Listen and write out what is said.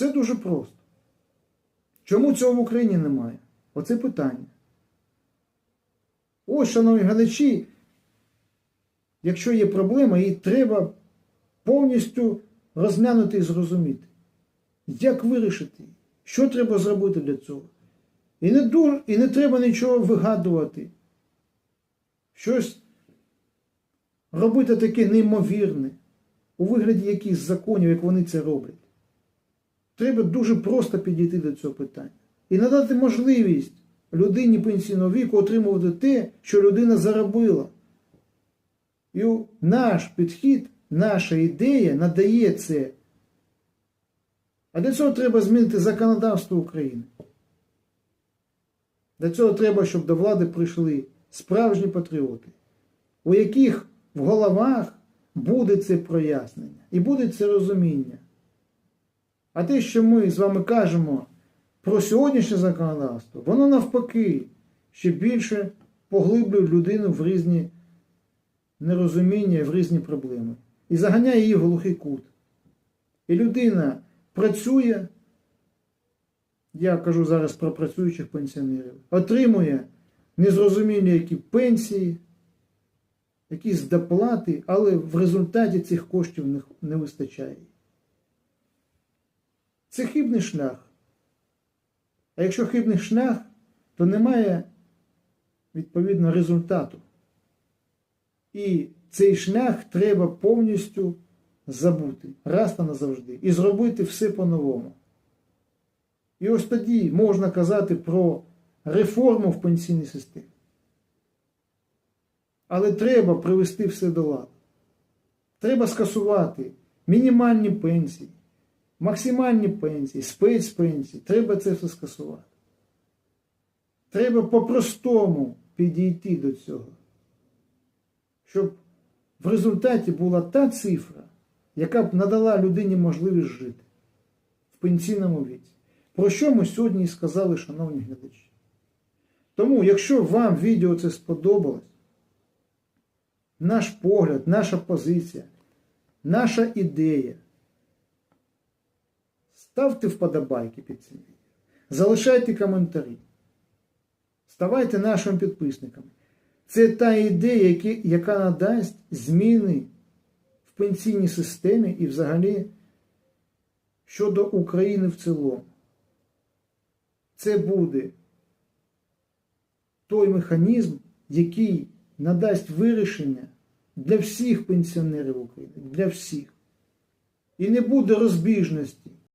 Все дуже просто. Чому цього в Україні немає? Оце питання. Ось, шановні глядачі, якщо є проблема, її треба повністю розглянути і зрозуміти. Як вирішити? Що треба зробити для цього? І не, ду- і не треба нічого вигадувати. Щось робити таке неймовірне, у вигляді якихось законів, як вони це роблять. Треба дуже просто підійти до цього питання і надати можливість людині пенсійного віку отримувати те, що людина заробила. І наш підхід, наша ідея надає це. А для цього треба змінити законодавство України. Для цього треба, щоб до влади прийшли справжні патріоти, у яких в головах буде це прояснення і буде це розуміння. А те, що ми з вами кажемо про сьогоднішнє законодавство, воно навпаки ще більше поглиблює людину в різні нерозуміння, в різні проблеми. І заганяє її в глухий кут. І людина працює, я кажу зараз про працюючих пенсіонерів, отримує незрозумілі які пенсії, якісь доплати, але в результаті цих коштів не- вистачає. Це хибний шлях. А якщо хибний шлях, то немає відповідно результату. І цей шлях треба повністю забути раз та назавжди і зробити все по-новому. І ось тоді можна казати про реформу в пенсійній системі. Але треба привести все до ладу. Треба скасувати мінімальні пенсії, максимальні пенсії, спецпенсії. Треба це все скасувати. Треба по-простому підійти до цього, щоб в результаті була та цифра, яка б надала людині можливість жити в пенсійному віці. Про що ми сьогодні і сказали, шановні глядачі. Тому, якщо вам відео це сподобалось, наш погляд, наша позиція, наша ідея, ставте вподобайки під цим відео, залишайте коментарі, ставайте нашими підписниками. Це та ідея, яка надасть зміни в пенсійній системі і взагалі щодо України в цілому. Це буде той механізм, який надасть вирішення для всіх пенсіонерів України, для всіх. І не буде розбіжності